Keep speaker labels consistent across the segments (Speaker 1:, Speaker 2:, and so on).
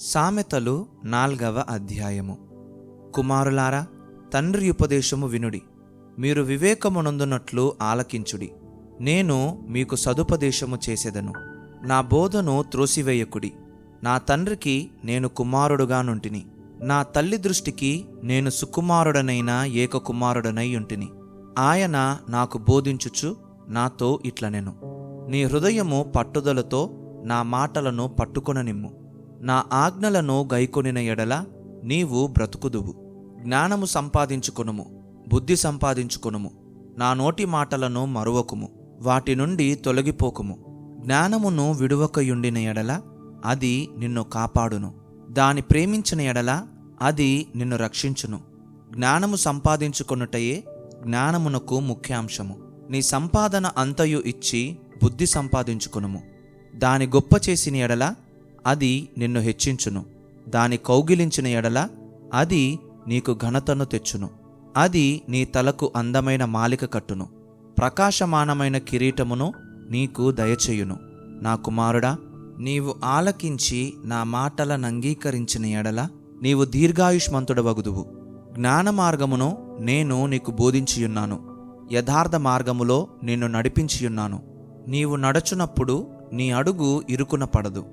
Speaker 1: సామెతలు నాల్గవ అధ్యాయము. కుమారులారా తండ్రి ఉపదేశము వినుడి. మీరు వివేకమునందునట్లు ఆలకించుడి. నేను మీకు సదుపదేశము చేసేదను. నా బోధను త్రోసివేయకుడి. నా తండ్రికి నేను కుమారుడుగానుంటిని నా తల్లి దృష్టికి నేను సుకుమారుడనైన ఏక కుమారుడనై ఉంటిని. ఆయన నాకు బోధించుచు నాతో ఇట్లనెను. నీ హృదయము పట్టుదలతో నా మాటలను పట్టుకొననిమ్ము. నా ఆజ్ఞలను గైకొనిన ఎడల నీవు బ్రతుకుదువు. జ్ఞానము సంపాదించుకొనుము బుద్ధి సంపాదించుకొనుము నా నోటి మాటలను మరువకుము వాటి నుండి తొలగిపోకుము. జ్ఞానమును విడువకయుండిన ఎడల అది నిన్ను కాపాడును. దాని ప్రేమించిన ఎడల అది నిన్ను రక్షించును. జ్ఞానము సంపాదించుకొనుటయే జ్ఞానమునకు ముఖ్యాంశము. నీ సంపాదన అంతయు ఇచ్చి బుద్ధి సంపాదించుకునుము. దాని గొప్ప చేసిన ఎడల అది నిన్ను హెచ్చించును. దాని కౌగిలించిన ఎడల అది నీకు ఘనతను తెచ్చును. అది నీ తలకు అందమైన మాలిక కట్టును. ప్రకాశమానమైన కిరీటమును నీకు దయచేయును. నా కుమారుడా నీవు ఆలకించి నా మాటలను అంగీకరించిన ఎడల నీవు దీర్ఘాయుష్మంతుడవగుదువు. జ్ఞాన మార్గమును నేను నీకు బోధించియున్నాను. యథార్థ మార్గములో నిన్ను నడిపించియున్నాను. నీవు నడచునప్పుడు నీ అడుగు ఇరుకున పడదు.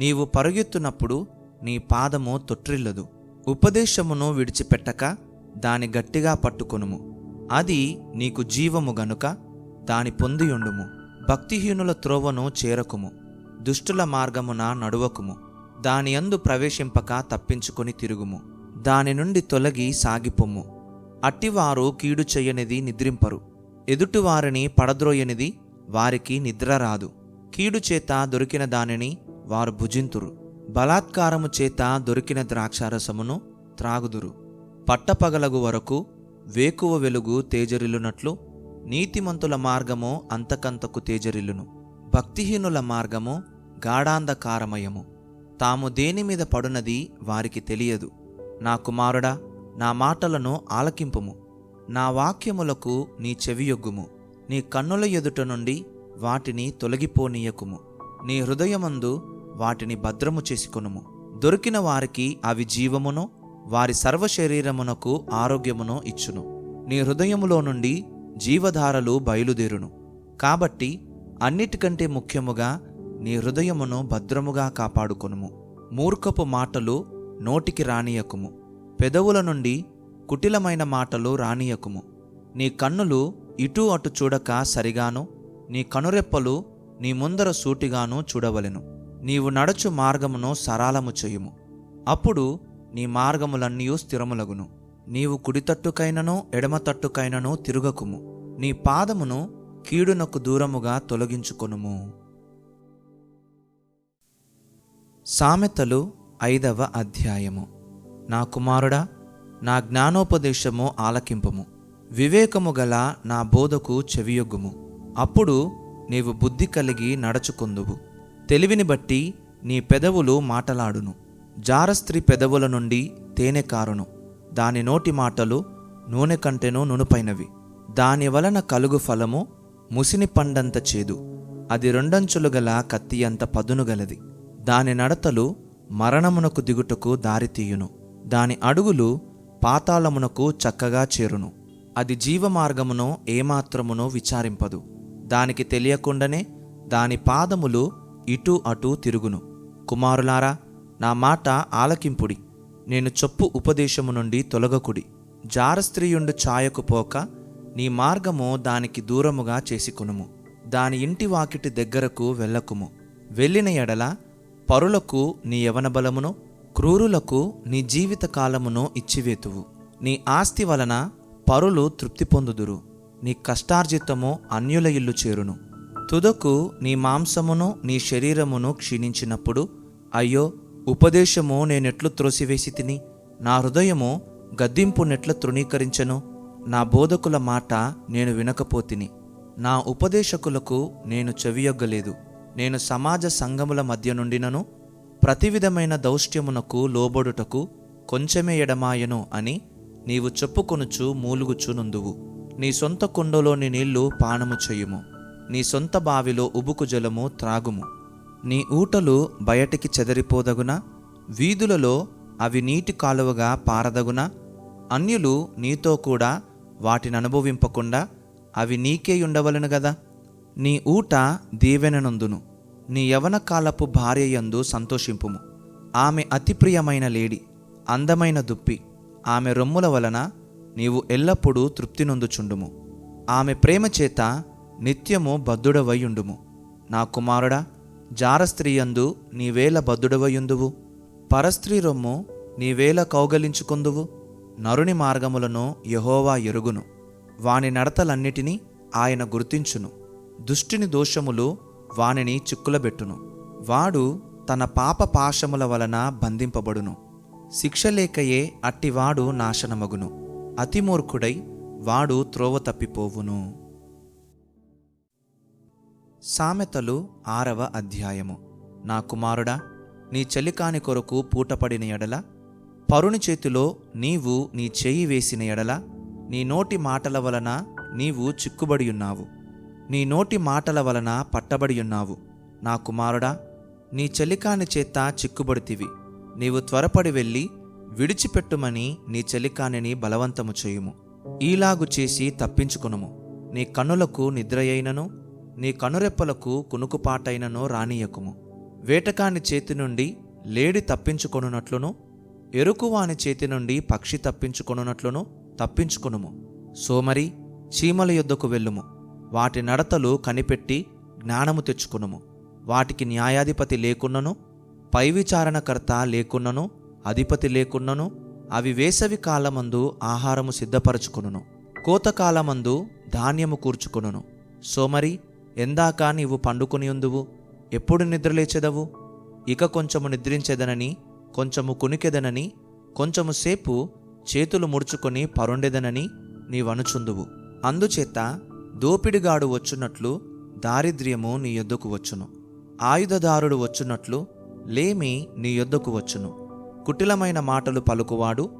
Speaker 1: నీవు పరుగెత్తునప్పుడు నీ పాదము తొట్రిల్లదు. ఉపదేశమును విడిచిపెట్టక దాని గట్టిగా పట్టుకొనుము. అది నీకు జీవము గనుక దాని పొందియుండుము. భక్తిహీనుల త్రోవను చేరకుము. దుష్టుల మార్గమున నడువకుము. దాని యందు ప్రవేశింపక తప్పించుకొని తిరుగుము. దాని నుండి తొలగి సాగిపొమ్ము అట్టివారు కీడు చెయ్యనిది నిద్రింపరు. ఎదుటివారిని పడద్రోయనిది వారికి నిద్ర రాదు. కీడు చేత దొరికిన దానిని వారు భుజింతురు. బలాత్కారము చేత దొరికిన ద్రాక్షారసమును త్రాగుదురు. పట్టపగలగు వరకు వేకువ వెలుగు తేజరిల్లునట్లు నీతిమంతుల మార్గము అంతకంతకు తేజరిల్లును. భక్తిహీనుల మార్గము గాఢాంధకారమయము. తాము దేని మీద పడునది వారికి తెలియదు. నా కుమారుడా నా మాటలను ఆలకింపుము. నా వాక్యములకు నీ చెవియొగ్గుము. నీ కన్నుల ఎదుట నుండి వాటిని తొలగిపోనీయకుము. నీ హృదయమందు వాటిని భద్రము చేసుకొనుము. దొరికిన వారికి అవి జీవమును వారి సర్వ శరీరమునకు ఆరోగ్యమును ఇచ్చును. నీ హృదయములో నుండి జీవధారలు బయలుదేరును. కాబట్టి అన్నిటికంటే ముఖ్యముగా నీ హృదయమును భద్రముగా కాపాడుకొనుము. మూర్ఖపు మాటలు నోటికి రానియకుము. పెదవుల నుండి కుటిలమైన మాటలు రానియకుము. నీ కన్నులు ఇటు అటు చూడక సరిగాను నీ కనురెప్పలు నీ ముందర సూటిగాను చూడవలెను. నీవు నడచు మార్గమును సరాలము చేయుము. అప్పుడు నీ మార్గములన్నీ స్థిరములగును. నీవు కుడితట్టుకైననో ఎడమ తిరుగకుము. నీ పాదమును కీడునకు దూరముగా తొలగించుకొనుము. సామెతలు ఐదవ అధ్యాయము. నా కుమారుడా నా జ్ఞానోపదేశము ఆలకింపము. వివేకము గల నా బోధకు చెవియొగ్గుము. అప్పుడు నీవు బుద్ధి కలిగి నడుచుకుందువు. తెలివిని బట్టి నీ పెదవులు మాటలాడును. జారస్త్రీ పెదవుల నుండి తేనె కారును. దాని నోటి మాటలు నూనె కంటెను నునుపైనవి. దాని వలన కలుగు ఫలము ముసిని పండంత చేదు. అది రెండంచులు గల కత్తి అంత పదును గలది. దాని నడతలు మరణమునకు దిగుటకు దారితీయును దాని అడుగులు పాతాళమునకు చక్కగా చేరును. అది జీవమార్గమును ఏమాత్రమునో విచారింపదు. దానికి తెలియకుండానే దాని పాదములు ఇటు అటు తిరుగును. కుమారులారా నా మాట ఆలకింపుడి. నేను చొప్పు ఉపదేశము నుండి తొలగకుడి. జారస్త్రీయుండు ఛాయకు పోక నీ మార్గము దానికి దూరముగా చేసుకునుము. దాని ఇంటి వాకిటి దగ్గరకు వెళ్ళకుము. వెళ్ళిన ఎడల పరులకు నీ యవన బలమును క్రూరులకు నీ జీవితకాలమును ఇచ్చివేతువు. నీ ఆస్తి వలన పరులు తృప్తి పొందుదురు. నీ కష్టార్జితము అన్యుల ఇల్లు చేరును. తుదకు నీ మాంసమును నీ శరీరమును క్షీణించినప్పుడు అయ్యో ఉపదేశము నేనెట్లు త్రోసివేసి తిని నా హృదయము గద్దింపు నెట్ల తృణీకరించను నా బోధకుల మాట నేను వినకపోతిని. నా ఉపదేశకులకు నేను చెవియొగ్గలేదు. నేను సమాజ సంఘముల మధ్య నుండినను ప్రతి విధమైన దౌష్ట్యమునకు లోబడుటకు కొంచెమే ఎడమాయను అని నీవు చెప్పుకొనుచు మూలుగుచు నుందువు నీ సొంత కుండలోని నీళ్ళు పానము చేయుము. నీ సొంత బావిలో ఉబుకు జలము త్రాగుము. నీ ఊటలు బయటికి చెదరిపోదగున? వీధులలో అవి నీటి కాలువగా పారదగునా? అన్యులు నీతో కూడా వాటిని అనుభవింపకుండా అవి నీకే ఉండవలను గదా? నీ ఊట దీవెననందును. నీ యవన కాలపు భార్య యందు సంతోషింపుము. ఆమె అతి ప్రియమైన లేడి అందమైన దుప్పి. ఆమె రొమ్ముల వలన నీవు ఎల్లప్పుడూ తృప్తి నొందుచుండుము. ఆమె ప్రేమ చేత నిత్యము బద్ధుడవయుండుము. నా కుమారుడా జారస్త్రీయందు నీవేల బద్ధుడవయుందువు. పరస్త్రీ రొమ్ము నీవేల కౌగలించుకుందువు. నరుని మార్గములను యహోవా ఎరుగును. వాని నడతలన్నిటినీ ఆయన గుర్తించును. దుష్టిని దోషములు వానిని చిక్కులబెట్టును. వాడు తన పాప పాశముల వలన బంధింపబడును. శిక్షలేకయే అట్టివాడు నాశనమగును. అతిమూర్ఖుడై వాడు త్రోవ తప్పిపోవును. సామెతలు ఆరవ అధ్యాయము. నా కుమారుడా నీ చెలికాని కొరకు పూటపడిన ఎడల పరుని చేతిలో నీవు నీ చేయి వేసిన ఎడల నీ నోటి మాటల వలన నీవు చిక్కుబడి ఉన్నావు. నీ నోటి మాటల వలన పట్టబడి ఉన్నావు. నా కుమారుడా నీ చెలికాని చేత చిక్కుబడితివి. నీవు త్వరపడి వెళ్ళి విడిచిపెట్టుమని నీ చెలికానిని బలవంతము చేయుము. ఈలాగు చేసి తప్పించుకునుము. నీ కన్నులకు నిద్రయైనను నీ కనురెప్పలకు కునుకుపాటైనను రానియకుము వేటకాని చేతి నుండి లేడి తప్పించుకొనున్నట్లును ఎరుకువాని చేతి నుండి పక్షి తప్పించుకొనున్నట్లును తప్పించుకొనుము. సోమరి చీమల యొద్దకు వెళ్ళుము. వాటి నడతలు కనిపెట్టి జ్ఞానము తెచ్చుకొనుము. వాటికి న్యాయాధిపతి లేకున్నను పై విచారణకర్త లేకున్నను అధిపతి లేకున్నను అవి వేసవి కాలమందు ఆహారము సిద్ధపరచుకొనును. కోతకాలమందు ధాన్యము కూర్చుకొనును. సోమరి ఎందాక నీవు పండుకొని ఉందువు? ఎప్పుడు నిద్రలేచెదవు ఇక కొంచెము నిద్రించెదనని కొంచెము కునికెదనని కొంచెము సేపు చేతులు ముడుచుకొని పరుండెదనని నీవనుచుందువు. అందుచేత దోపిడిగాడు వచ్చునట్లు దారిద్ర్యము నీ యొద్దకు వచ్చును. ఆయుధదారుడు వచ్చున్నట్లు లేమి నీ యొద్దకు వచ్చును. కుటిలమైన మాటలు పలుకువాడు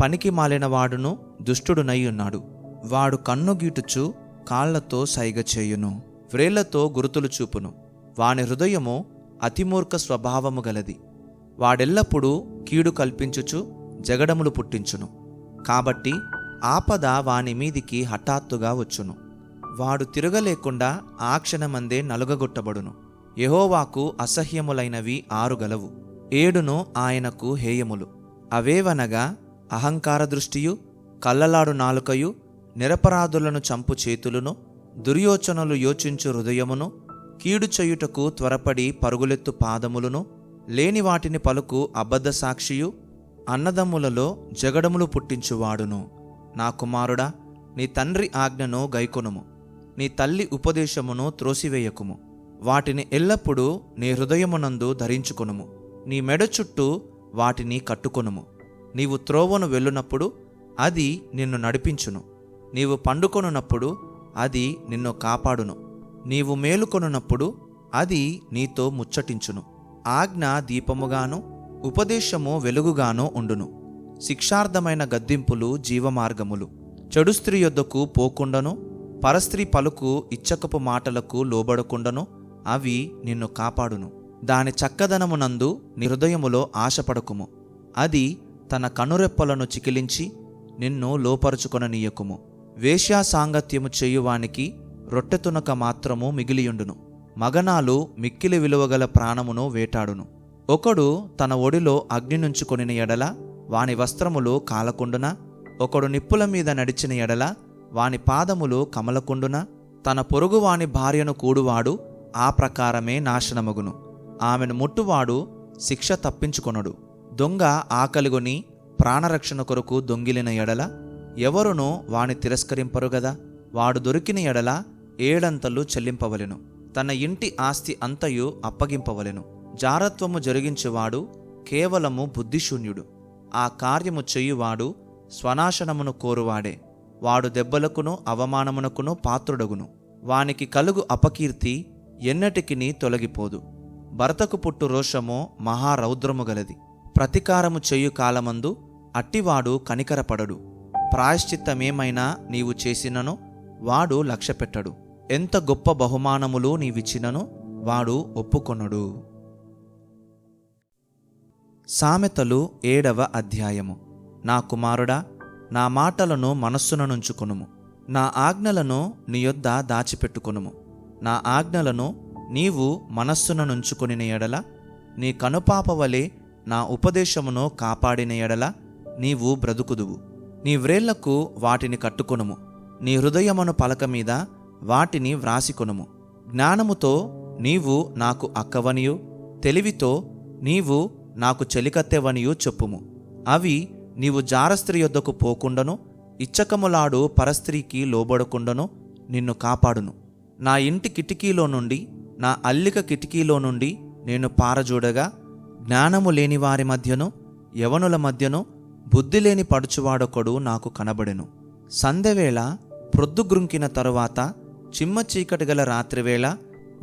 Speaker 1: పనికి మాలినవాడును దుష్టుడునై ఉన్నాడు వాడు కన్నుగీటుచు కాళ్ళతో సైగ చేయును వ్రేళ్ళతో గురుతులు చూపును. వాని హృదయము అతిమూర్ఖ స్వభావము గలది. వాడెల్లప్పుడూ కీడు కల్పించుచు జగడములు పుట్టించును. కాబట్టి ఆపద వాని మీదికి హఠాత్తుగా వచ్చును. వాడు తిరగలేకుండా ఆ క్షణమందే నలుగగొట్టబడును. యహోవాకు అసహ్యములైనవి ఆరు గలవు ఏడును ఆయనకు హేయములు. అవేవనగా అహంకార దృష్టియు కల్లలాడు నాలుకయు నిరపరాధులను చంపు చేతులను దుర్యోచనలు యోచించు హృదయమును కీడు చేయుటకు త్వరపడి పరుగులెత్తు పాదములను లేని వాటిని పలుకు అబద్ధ సాక్షియు అన్నదమ్ములలో జగడములు పుట్టించువాడును. నా కుమారుడా నీ తండ్రి ఆజ్ఞను గైకొనుము. నీ తల్లి ఉపదేశమును త్రోసివేయకుము. వాటిని ఎల్లప్పుడూ నీ హృదయమునందు ధరించుకొనుము. నీ మెడ చుట్టూ వాటిని కట్టుకొనుము. నీవు త్రోవను వెళ్ళునప్పుడు అది నిన్ను నడిపించును. నీవు పండుకొనున్నప్పుడు అది నిన్ను కాపాడును. నీవు మేలుకొనున్నప్పుడు అది నీతో ముచ్చటించును. ఆజ్ఞ దీపముగాను ఉపదేశము వెలుగుగాను ఉండును. శిక్షార్థమైన గద్దింపులు జీవమార్గములు. చెడు స్త్రీ యొద్దకు పోకుండను పరస్త్రీ పలుకు ఇచ్చకపు మాటలకు లోబడకుండను అవి నిన్ను కాపాడును. దాని చక్కదనమునందు నీ హృదయములో ఆశపడకుము. అది తన కనురెప్పలను చికిలించి నిన్ను లోపరుచుకొననీయకుము. వేశ్యా సాంగత్యము చేయువానికి రొట్టెతునక మాత్రము మిగిలియుండును. మగనాలు మిక్కిలి విలువగల ప్రాణమును వేటాడును. ఒకడు తన ఒడిలో అగ్ని నుంచుకొనిన ఎడల వాని వస్త్రములు కాలకుండున ఒకడు నిప్పుల మీద నడిచిన ఎడల వాని పాదములు కమలకుండున తన పొరుగువాని భార్యను కూడువాడు ఆ ప్రకారమే నాశనమగును. ఆమెను ముట్టువాడు శిక్ష తప్పించుకొనడు. దొంగ ఆకలిగొని ప్రాణరక్షణ కొరకు దొంగిలిన ఎడల ఎవరునూ వాని తిరస్కరింపరు గదా. వాడు దొరికిన ఎడల ఏడంతలు చెల్లింపవలెను. తన ఇంటి ఆస్తి అంతయు అప్పగింపవలెను. జారత్వము జరిగించువాడు కేవలము బుద్ధిశూన్యుడు. ఆ కార్యము చెయ్యువాడు స్వనాశనమును కోరువాడే. వాడు దెబ్బలకును అవమానమునకును పాత్రుడగును. వానికి కలుగు అపకీర్తి ఎన్నటికిని తొలగిపోదు. భరతకు పుట్టు రోషము మహారౌద్రము గలది. ప్రతీకారము చెయ్యు కాలమందు అట్టివాడు కనికరపడడు. ప్రాయశ్చిత్తమేమైనా నీవు చేసినను వాడు లక్ష్యపెట్టడు. ఎంత గొప్ప బహుమానములు నీవిచ్చినను వాడు ఒప్పుకొనడు. సామెతలు ఏడవ అధ్యాయము. నా కుమారుడా నా మాటలను మనస్సుననుంచుకొనుము నా ఆజ్ఞలను నీ యొద్ద దాచిపెట్టుకొనుము. నా ఆజ్ఞలను నీవు మనస్సుననుంచుకొనిన ఎడల నీ కనుపాప వలె నా ఉపదేశమును కాపాడిన ఎడల నీవు బ్రతుకుదువు. నీ వ్రేళ్ళకు వాటిని కట్టుకొనుము. నీ హృదయమును పలక మీద వాటిని వ్రాసికొనుము. జ్ఞానముతో నీవు నాకు అక్కవనియు తెలివితో నీవు నాకు చెలికత్తెవనియు చెప్పుము. అవి నీవు జారస్త్రీ యొద్దకు పోకుండను ఇచ్చకములాడు పరస్త్రీకి లోబడకుండను నిన్ను కాపాడును. నా ఇంటి కిటికీలో నుండి నా అల్లిక కిటికీలో నుండి నేను పారజూడగా జ్ఞానము లేని వారి మధ్యను యవనుల మధ్యను బుద్ధి లేని పడుచువాడొకడు నాకు కనబడెను. సంధ్యవేళ ప్రొద్దుగ్రుంకిన తరువాత చిమ్మ చీకటి గల రాత్రివేళ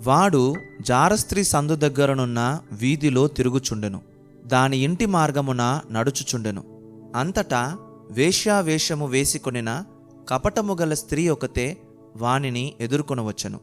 Speaker 1: వాడు జారస్త్రీ సందు దగ్గరనున్న వీధిలో తిరుగుచుండెను. దాని ఇంటి మార్గమున నడుచుచుండెను. అంతటా వేశ్యావేషము వేసికొనిన కపటము గల స్త్రీ ఒకతే వానిని ఎదుర్కొనవచ్చను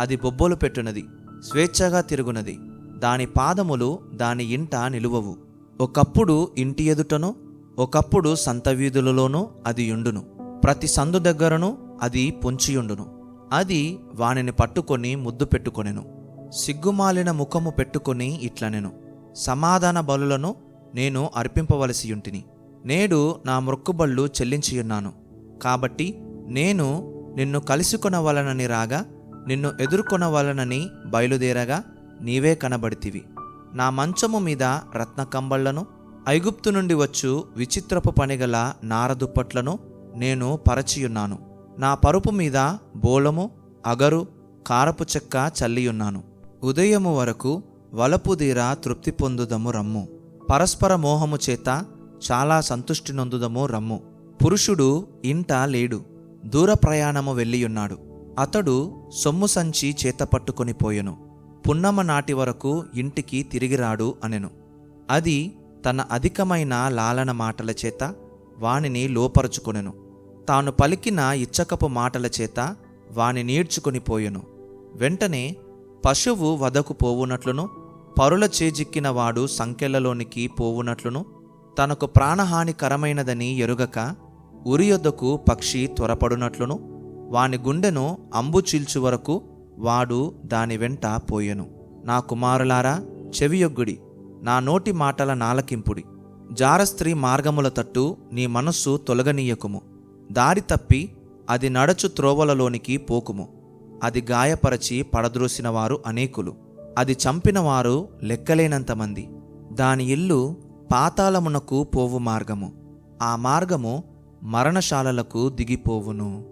Speaker 1: అది బొబ్బలు పెట్టునది స్వేచ్ఛగా తిరుగునది. దాని పాదములు దాని ఇంట నిలువవు. ఒకప్పుడు ఇంటి ఎదుటను ఒకప్పుడు సంత వీధులలోనూ అది యుండును. ప్రతి సందు దగ్గరను అది పొంచియుండును అది వానిని పట్టుకొని ముద్దు పెట్టుకొనెను. సిగ్గుమాలిన ముఖము పెట్టుకొని ఇట్లనెను. సమాధాన బలులను నేను అర్పింపవలసియుంటిని నేడు నా మొక్కుబళ్ళు చెల్లించియున్నాను కాబట్టి నేను నిన్ను కలుసుకొనవలనని రాగా నిన్ను ఎదుర్కొనవలనని బయలుదేరగా నీవే కనబడితివి. నా మంచము మీద రత్నకంబళ్ళను ఐగుప్తు నుండి వచ్చు విచిత్రపు పనిగల నారదుప్పట్లను నేను పరచియున్నాను. నా పరుపు మీద బోళము అగరు కారపు చెక్క చల్లియున్నాను. ఉదయము వరకు వలపుదీర తృప్తి పొందుదము రమ్ము. పరస్పర మోహము చేత చాలా సంతుష్టి నొందుదము రమ్ము. పురుషుడు ఇంట లేడు దూర ప్రయాణము వెళ్ళియున్నాడు. అతడు సొమ్ము సంచి చేత పట్టుకొని పోయెను. పున్నమ నాటి వరకు ఇంటికి తిరిగిరాడు అనెను. అది తన అధికమైన లాలన మాటల చేత వానిని లోపరుచుకొనెను. తాను పలికిన ఇచ్చకపు మాటల చేత వాని నీడ్చుకుని పోయెను. వెంటనే పశువు వదకు పోవునట్లును పరుల చేజిక్కిన వాడు సంఖ్యలలోనికి పోవునట్లును తనకు ప్రాణహానికరమైనదని ఎరుగక ఉరియొద్దకు పక్షి త్వరపడునట్లును వాని గుండెను అంబు చీల్చు వరకు వాడు దాని వెంట పోయెను. నా కుమారులారా చెవియొగ్గుడి నా నోటి మాటల నాలకింపుడి. జారస్త్రీ మార్గముల తట్టు నీ మనస్సు తొలగనీయకుము. దారి తప్పి అది నడచు త్రోవలలోనికి పోకుము. అది గాయపరచి పడద్రోసిన వారు అనేకులు. అది చంపినవారు లెక్కలేనంతమంది దాని ఇల్లు పాతాళమునకు పోవు మార్గము. ఆ మార్గము మరణశాలలకు దిగిపోవును.